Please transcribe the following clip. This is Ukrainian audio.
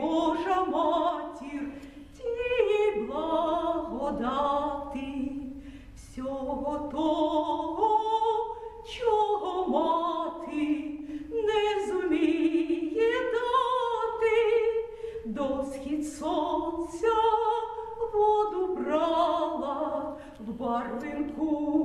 Божа матір, ті благодати всього того, чого мати не зуміє дати, до схід сонця воду брала в барвинку.